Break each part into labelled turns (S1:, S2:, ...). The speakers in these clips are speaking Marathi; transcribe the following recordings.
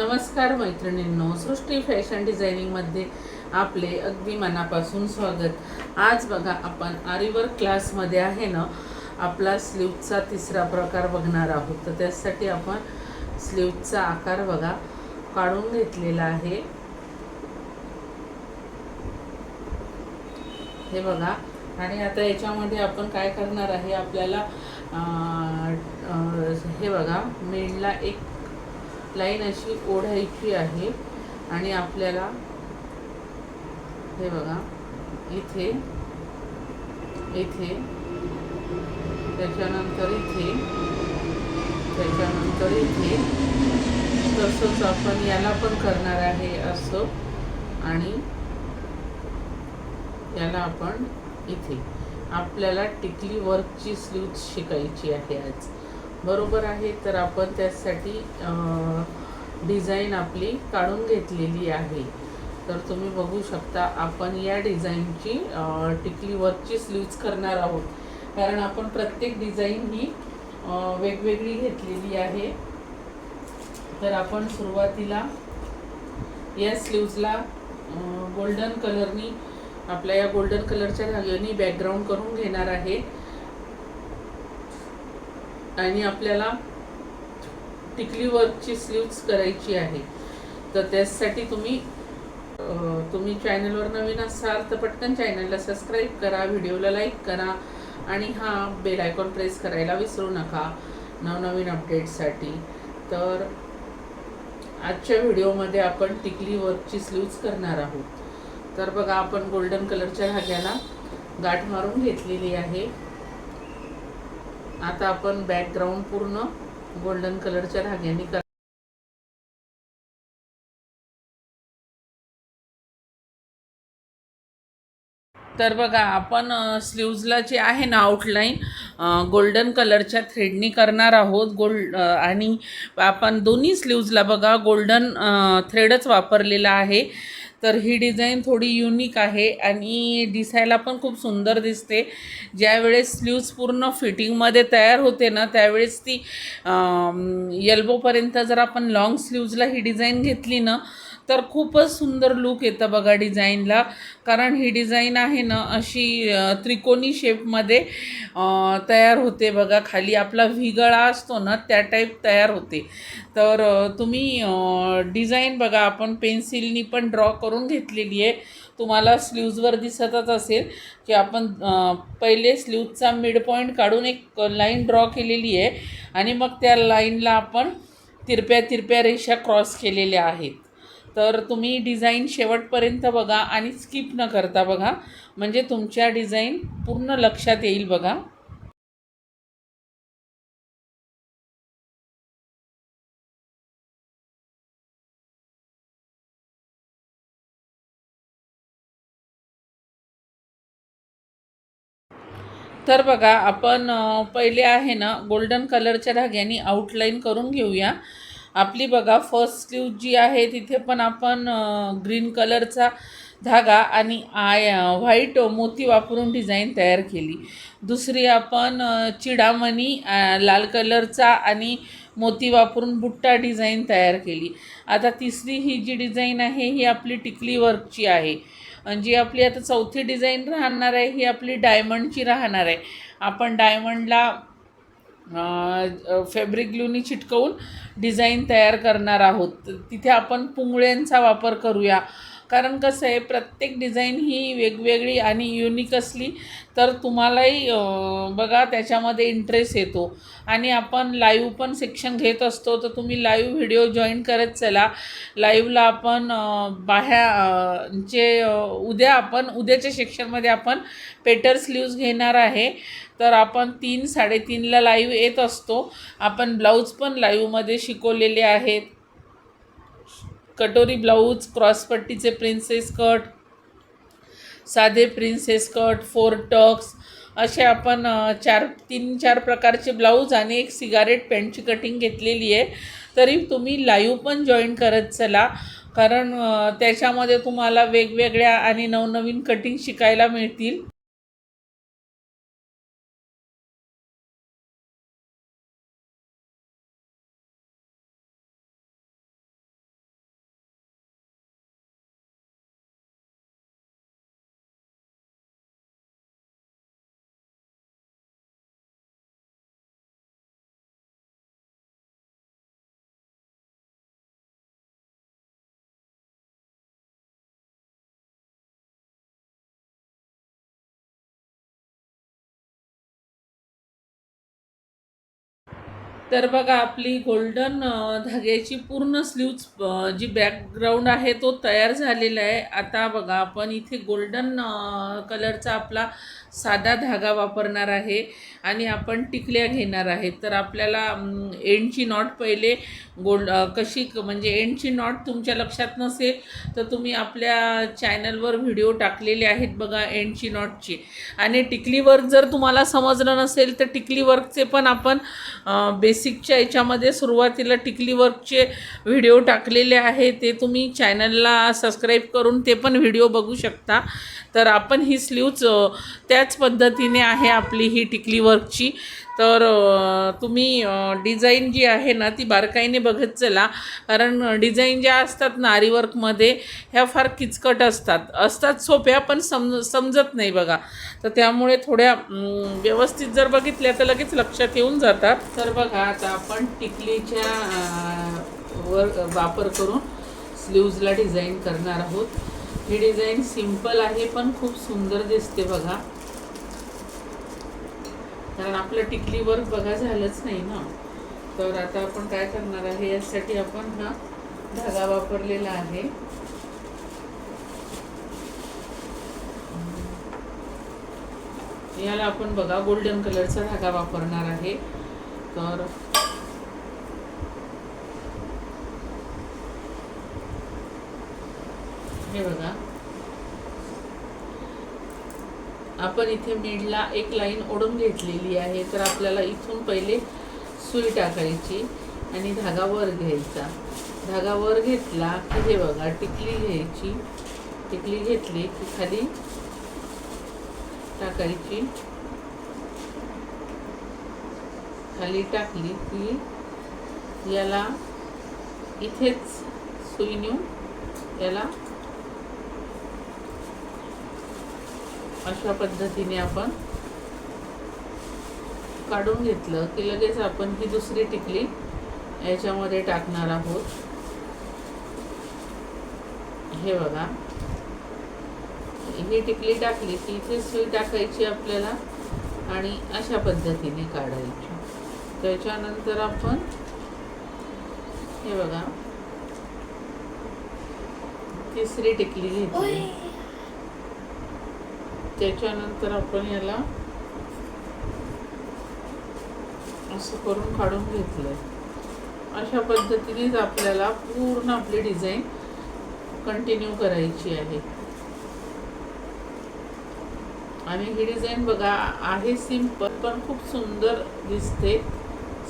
S1: नमस्कार मैत्रिणींनो सृष्टी फॅशन डिझायनिंगमध्ये आपले अगदी मनापासून स्वागत. आज बघा आपण आरीवर क्लासमध्ये आहे ना आपला स्लीवचा तिसरा प्रकार बघणार आहोत. तर त्यासाठी आपण स्लीवचा आकार बघा काढून घेतलेला आहे. हे बघा आणि आता याच्यामध्ये आपण काय करणार आहे आपल्याला हे बघा मेनला एक लाईन अशी ओढायची आहे. आणि आपल्याला हे बघा इथे इथे त्याच्यानंतर इथे त्याच्यानंतर इथे. तसंच आपण याला पण करणार आहे असं. आणि याला आपण इथे. आपल्याला टिकली वर्कची स्लीव्ज शिकायची आहे आज. बरोबर आहे तर आपण त्यासाठी डिझाईन आपली काढून घेतलेली आहे. तर तुम्ही बघू शकता आपण या डिझाईनची टिकली वरची स्लीव्ज करणार आहोत. कारण आपण प्रत्येक डिझाईन ही वेगवेगळी घेतलेली आहे. तर आपण सुरुवातीला या स्लीव्जला गोल्डन कलरनी आपल्या या गोल्डन कलरच्या धाग्याने बॅकग्राऊंड करून घेणार आहे. आणि आपल्याला टिकली वर्कची स्लीव्ज करायची आहे. तर त्यासाठी तुम्ही तुम्ही चॅनलवर नवीन असाल तर पटकन चॅनलला सबस्क्राईब करा व्हिडिओला लाईक करा आणि हा बेल आयकॉन प्रेस करायला विसरू नका नवनवीन अपडेटसाठी तर आजच्या व्हिडिओमध्ये आपण टिकली वर्कची स्लीव्ज करणार आहोत. तर बघा आपण गोल्डन कलरच्या धाग्याला गाठ मारून घेतलेली आहे. आता आपण बॅकग्राऊंड पूर्ण गोल्डन कलरच्या धाग्याने कर तर बघा आपण स्लीव्जला जे आहे ना आउटलाईन गोल्डन कलरच्या थ्रेडनी करणार आहोत. गोल्ड आणि आपण दोन्ही स्लीव्जला बघा गोल्डन थ्रेडच वापरलेला आहे. तर ही डिझाईन थोडी युनिक आहे आणि दिसायला पण खूप सुंदर दिसते. ज्यावेळेस स्लीव्ज पूर्ण फिटिंगमध्ये तयार होते ना त्यावेळेस ती यल्बोपर्यंत जर आपण लाँग स्लीव्जला ही डिझाईन घेतली ना तर खूपच सुंदर लुक येतं बघा डिझाईनला कारण ही डिझाईन आहे ना अशी त्रिकोणी शेपमध्ये तयार होते बघा खाली. आपला व्ही असतो ना त्या टाईप तयार होते. तर तुम्ही डिझाईन बघा आपण पेन्सिलनी पण ड्रॉ करून घेतलेली आहे. तुम्हाला स्लीव्जवर दिसतच असेल की आपण पहिले स्लीवचा मिड पॉईंट काढून एक लाईन ड्रॉ केलेली आहे. आणि मग त्या लाईनला आपण तिरप्या तिरप्या रेषा क्रॉस केलेल्या आहेत. तर तुम्ही डिझाईन शेवटपर्यंत बघा आणि स्किप न करता बघा. म्हणजे तुमच्या डिझाईन पूर्ण लक्षात येईल बघा. तर बघा आपण पहिले आहे ना गोल्डन कलरच्या धाग्याने आउटलाईन करून घेऊया. आपली बघा फर्स्ट स्लीव जी आहे तिथे पण आपण ग्रीन कलरचा धागा आणि आय व्हाईट मोती वापरून डिझाईन तयार केली. दुसरी आपण चिडामणी लाल कलरचा आणि मोती वापरून बुट्टा डिझाईन तयार केली. आता तिसरी ही जी डिझाईन आहे ही आपली टिकली वर्कची आहे. जी आपली आता चौथी डिझाईन राहणार आहे ही आपली डायमंडची राहणार आहे. आपण डायमंडला फॅब्रिक ग्लूनी चिटकवून डिझाईन तयार करणार आहोत. तिथे आपण पुंगळ्यांचा वापर करूया. कारण कसं आहे प्रत्येक डिझाईन ही वेगवेगळी आणि युनिक असली तर तुम्हालाही बघा त्याच्यामध्ये इंटरेस्ट येतो. आणि आपण लाईव्ह पण सेक्शन घेत असतो तर तुम्ही लाईव्ह व्हिडिओ जॉईन करत चला. लाईव्हला आपण बाह्या जे उद्या आपण उद्याच्या सेक्शनमध्ये आपण पेटर स्लीव्ज घेणार आहे. तर आपण तीन साडेतीनला लाईव्ह येत असतो. आपण ब्लाऊज पण लाईव्हमध्ये शिकवलेले आहेत. कटोरी ब्लाऊज क्रॉसपट्टीचे प्रिन्सेस कट साधे प्रिन्सेस कट फोर टक्स असे आपण चार तीन चार प्रकारचे ब्लाऊज आणि एक सिगारेट पॅन्टची कटिंग घेतलेली आहे. तरी तुम्ही लाईव्ह पण जॉईन करत चला. कारण त्याच्यामध्ये तुम्हाला वेगवेगळ्या आणि नवनवीन कटिंग शिकायला मिळतील.
S2: तर बघा आपली गोल्डन धाग्याची पूर्ण स्लीव्ज जी बॅकग्राऊंड आहे तो तयार झालेला आहे. आता बघा आपण इथे गोल्डन कलरचा आपला साधा धागा वापरणार आहे आणि आपण टिकल्या घेणार आहेत तर आपल्याला एंडची नॉट पहिले गोल्ड कशी क- म्हणजे एंडची नॉट तुमच्या लक्षात नसेल तर तुम्ही आपल्या चॅनलवर व्हिडिओ टाकलेले आहेत बघा एंडची नॉटची आणि टिकली वर्क जर तुम्हाला समजलं नसेल तर टिकली वर्कचे पण आपण बेस बेसिकच्या याच्यामध्ये सुरुवातीला टिकली वर्कचे व्हिडिओ टाकलेले आहे ते तुम्ही चॅनलला सबस्क्राईब करून ते पण व्हिडिओ बघू शकता. तर आपण ही स्लीव्ज त्याच पद्धतीने आहे आपली ही टिकली वर्कची. तर तुम्ही डिझाईन जी आहे ना ती बारकाईने बघत चला. कारण डिझाईन ज्या असतात ना आरीवर्कमध्ये ह्या फार किचकट असतात. असतात सोप्या पण समज समजत नाही बघा. तर त्यामुळे थोड्या व्यवस्थित जर बघितल्या तर लगेच लक्षात येऊन जातात. तर बघा आता आपण टिकलीच्या वर वापर करून स्लीव्जला डिझाईन करणार आहोत. ही डिझाईन सिंपल आहे पण खूप सुंदर दिसते बघा. कारण आपलं टिकली वर्क बघा झालंच नाही ना. तर आता आपण काय करणार आहे यासाठी आपण हा धागा वापरलेला आहे. याला आपण बघा गोल्डन कलरचा धागा वापरणार आहे. तर हे बघा. आपण इथे बीडला एक लाईन ओढून घेतलेली आहे तर आपल्याला इथून पहिले सुई टाकायची आणि धागा वर घ्यायचा. धागा वर घेतला की हे बघा टिकली घ्यायची. टिकली घेतली की खाली टाकायची. खाली टाकली की याला इथेच सुई नेऊन याला अशा पद्धतीने आपण काढून घेतलं की लगेच आपण ही दुसरी टिकली याच्यामध्ये टाकणार आहोत. हे बघा. ही टिकली टाकली की इथे सुई टाकायची आपल्याला आणि अशा पद्धतीने काढायची. त्याच्यानंतर आपण हे बघा. तिसरी टिकली घेतली. त्याच्यानंतर आपण याला असं करून काढून घेतलंय. अशा पद्धतीनेच आपल्याला पूर्ण आपली डिझाईन कंटिन्यू करायची आहे. आणि ही डिझाईन बघा आहे सिंपल पण खूप सुंदर दिसते.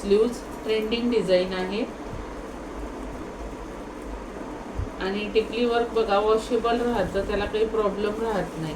S2: स्लीव्ज ट्रेंडिंग डिझाईन आहे. आणि टिकली वर्क बघा वॉशेबल राहतं त्याला काही प्रॉब्लेम राहत नाही.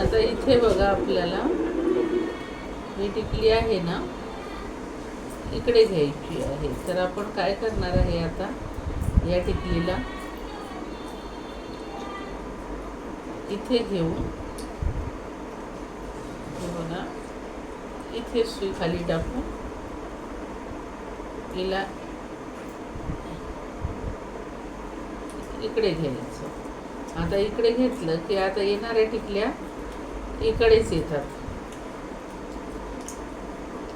S2: आता इथे बघा आपल्याला. ही टिकली आहे ना.
S1: इकडे घ्यायची आहे. तर आपण काय करणार आहे आता? या टिकलीला इथे घेऊ हे बघा इथे सुई खाली टाकू हिला इकडे घ्यायचं. आता इकडे घेतलं की आता येणाऱ्या टिकल्या इकडेच येतात.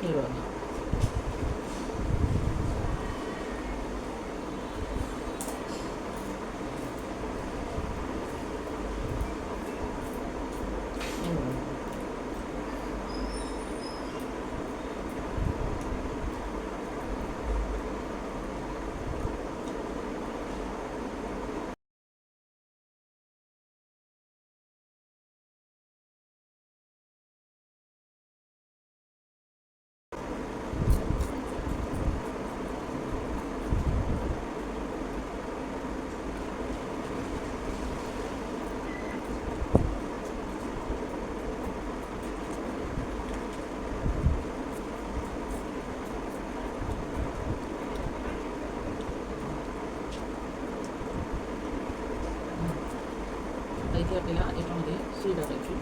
S1: हे बघा हे बघा. आता इथे आपल्याला याच्यामध्ये सुई टाकायची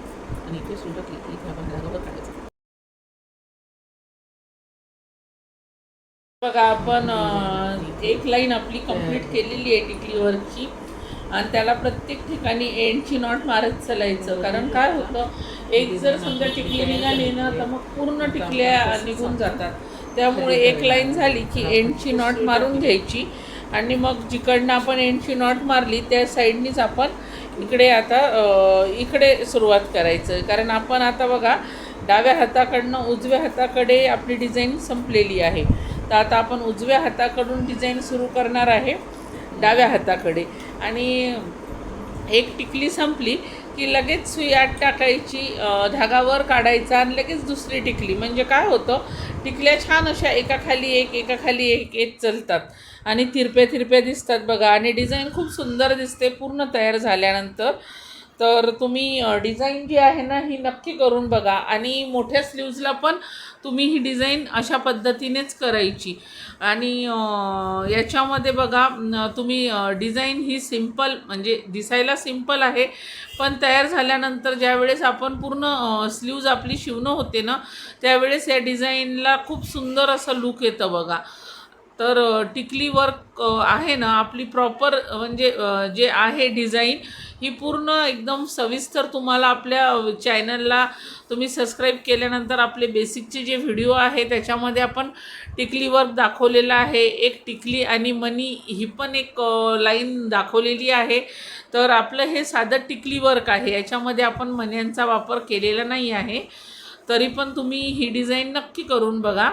S1: आणि इथे सुई टाकली की इथे आपण धागावर काढायचं. बघा आपण एक लाईन आपली कंप्लीट केलेली आहे टिकलीवरची आणि त्याला प्रत्येक ठिकाणी एंडची नॉट मारत चालायचं. कारण काय होतं एक जर समजा टिकली निघाली ना तर मग पूर्ण टिकल्या निघून जातात. त्यामुळे एक लाईन झाली की एंडची नॉट मारून घ्यायची. आणि मग जिकडनं आपण एंडची नॉट मारली त्या साईडनीच आपण इकडे आता इकडे सुरुवात करायचं. कारण आपण आता बघा डाव्या हाताकडनं उजव्या हाताकडे आपली डिझाईन संपलेली आहे. तर आता आपण उजव्या हाताकडून डिझाईन सुरू करणार आहे डाव्या हाताकडे. आणि एक टिकली संपली की लगेच सुई आत टाकायची धागावर काढायचा आणि लगेच दुसरी टिकली. म्हणजे काय होतं टिकल्या छान अशा एकाखाली एक एकाखाली एक येत चलतात. आणि तिरपे तिरपे दिसतात बघा. आणि डिझाईन खूप सुंदर दिसते पूर्ण तयार झाल्यानंतर. तर तुम्ही डिझाईन जी आहे ना ही नक्की करून बघा. आणि मोठ्या स्लीव्जला पण तुम्ही ही डिझाईन अशा पद्धतीनेच करायची. आणि याच्यामध्ये बघा तुम्ही डिझाईन ही सिंपल म्हणजे दिसायला सिंपल आहे. पण तयार झाल्यानंतर ज्यावेळेस आपण पूर्ण स्लीव्ज आपली शिवणं होते ना त्यावेळेस या डिझाईनला खूप सुंदर असं लुक येतं बघा. तर टिकली वर्क आहे ना आपली प्रॉपर म्हणजे जे आहे डिझाईन ही पूर्ण एकदम सविस्तर तुम्हाला आपल्या चॅनलला तुम्ही सबस्क्राईब केल्यानंतर आपले बेसिकचे जे व्हिडिओ आहे त्याच्यामध्ये आपण टिकली वर्क दाखवलेलं आहे. एक टिकली आणि मनी ही पण एक लाईन दाखवलेली आहे. तर आपलं हे साधं टिकली वर्क आहे. याच्यामध्ये आपण मन्यांचा वापर केलेला नाही आहे. तरी पण तुम्ही ही डिझाईन नक्की करून बघा.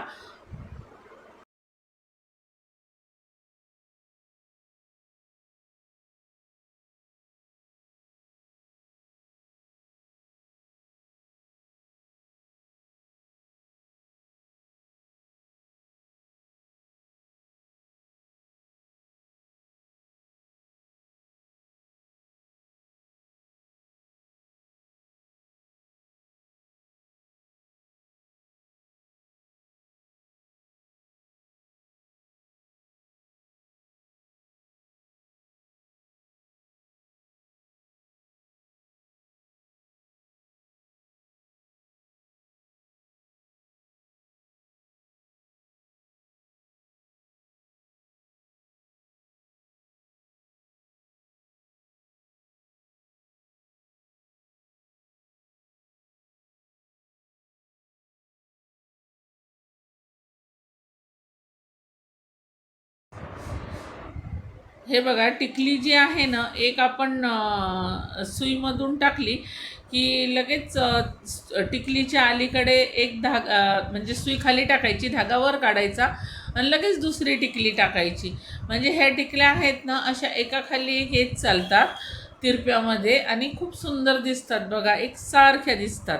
S1: हे बघा टिकली जी आहे ना एक आपण सुईमधून टाकली की लगेच टिकलीच्या अलीकडे एक धागा म्हणजे सुई खाली टाकायची धागावर काढायचा आणि लगेच दुसरी टिकली टाकायची. म्हणजे ह्या टिकल्या आहेत ना अशा एकाखाली एक येत चालतात तिरप्यामध्ये आणि खूप सुंदर दिसतात बघा एकसारख्या दिसतात.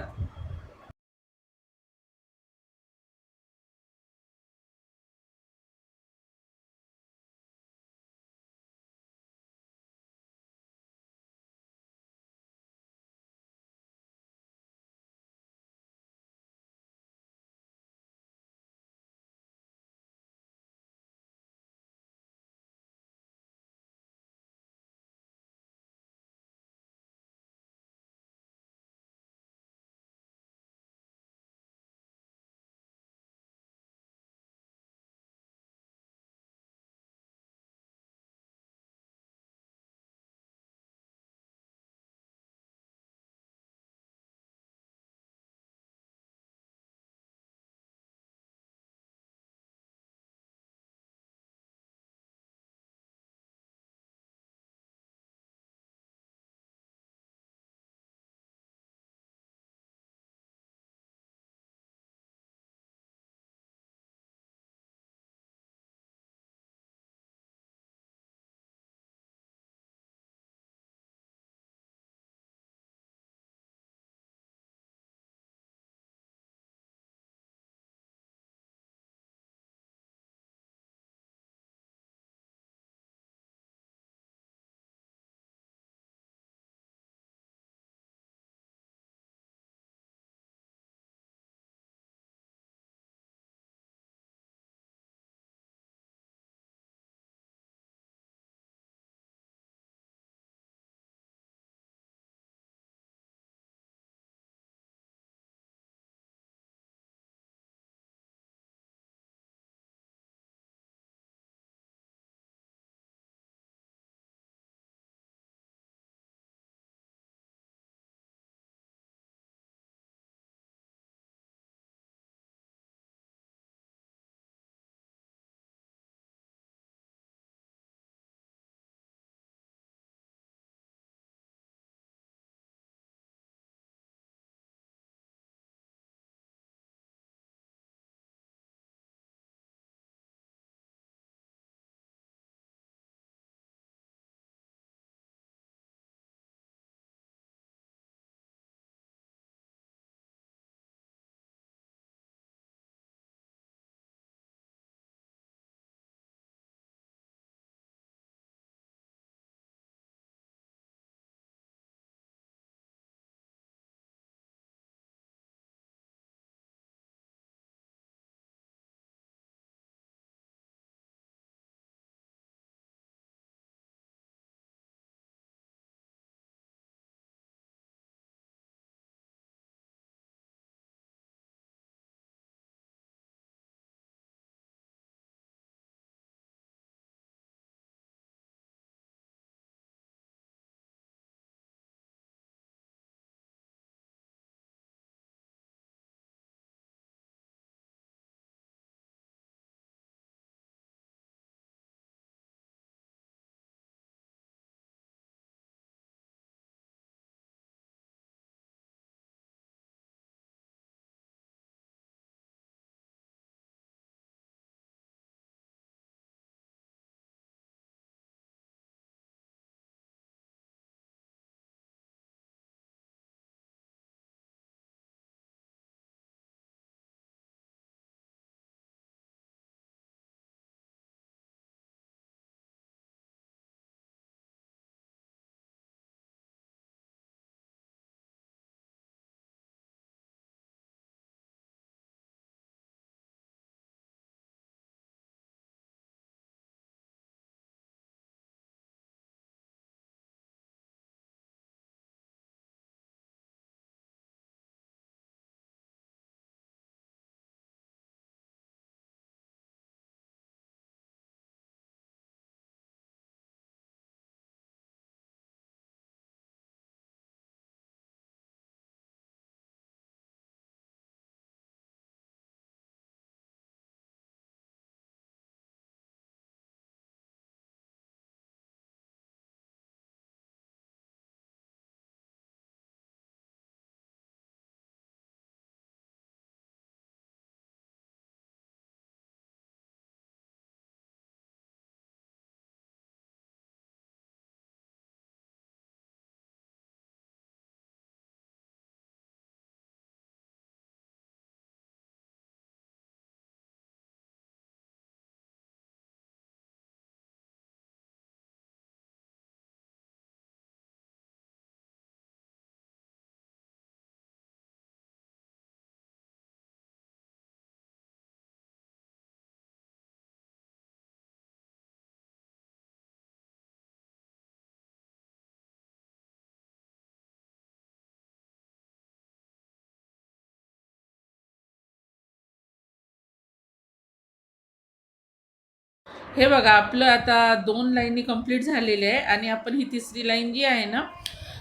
S1: हे बघा आपलं आता दोन लाईनी कंप्लीट झालेले आहे आणि आपण ही तिसरी लाईन जी आहे ना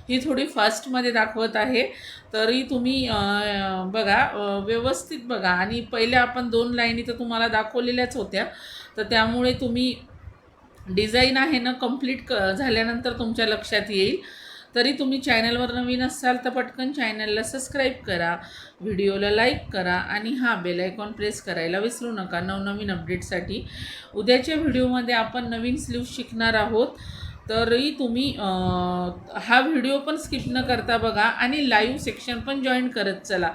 S1: ही थोडी फास्टमध्ये दाखवत आहे. तरी तुम्ही बघा व्यवस्थित बघा. आणि पहिल्या आपण दोन लाईनी तर तुम्हाला दाखवलेल्याच होत्या. तर त्यामुळे तुम्ही डिझाईन आहे ना कंप्लीट क झाल्यानंतर तुमच्या लक्षात येईल. तरी तुम्ही चॅनलवर नवीन असाल तर पटकन चॅनलला सबस्क्राईब करा व्हिडिओला लाईक करा आणि हा बेल आयकॉन प्रेस करायला विसरू नका. नवनवीन अपडेटसाठी उद्याच्या व्हिडिओमध्ये आपण नवीन स्लीव शिकणार आहोत. तरी तुम्ही हा व्हिडिओ पण स्किप न करता बघा आणि लाईव्ह सेक्शन पण जॉईन करत चला.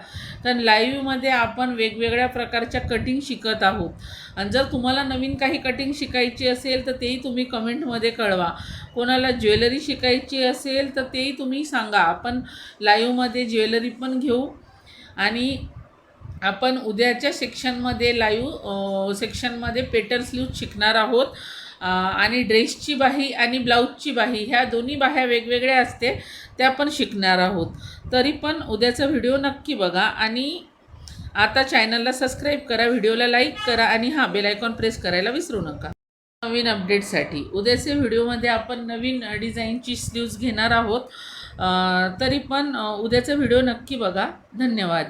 S1: कारण लाईव्हमध्ये आपण वेगवेगळ्या प्रकारच्या कटिंग शिकत आहोत. आणि जर तुम्हाला नवीन काही कटिंग शिकायची असेल तर तेही तुम्ही कमेंटमध्ये कळवा. कोणाला ज्वेलरी शिकायची असेल तर तेही तुम्ही सांगा. आपण लाईव्हमध्ये ज्वेलरी पण घेऊ आणि आपण उद्याच्या सेक्शनमध्ये लाईव्ह सेक्शनमध्ये पेटर स्लीव शिकणार आहोत. आणि ड्रेसची बाही आणि ब्लाऊजची बाही ह्या दोन्ही बाह्या वेगवेगळ्या असते त्या पण शिकणार आहोत. तरी पण उद्याचा व्हिडिओ नक्की बघा आणि आता चॅनलला सबस्क्राईब करा व्हिडिओला लाईक करा आणि हा बेलायकॉन प्रेस करायला विसरू नका. नवीन अपडेटसाठी उद्याचे व्हिडिओमध्ये आपण नवीन डिझाईनची स्लीव्ज घेणार आहोत. तरी पण उद्याचा व्हिडिओ नक्की बघा. धन्यवाद.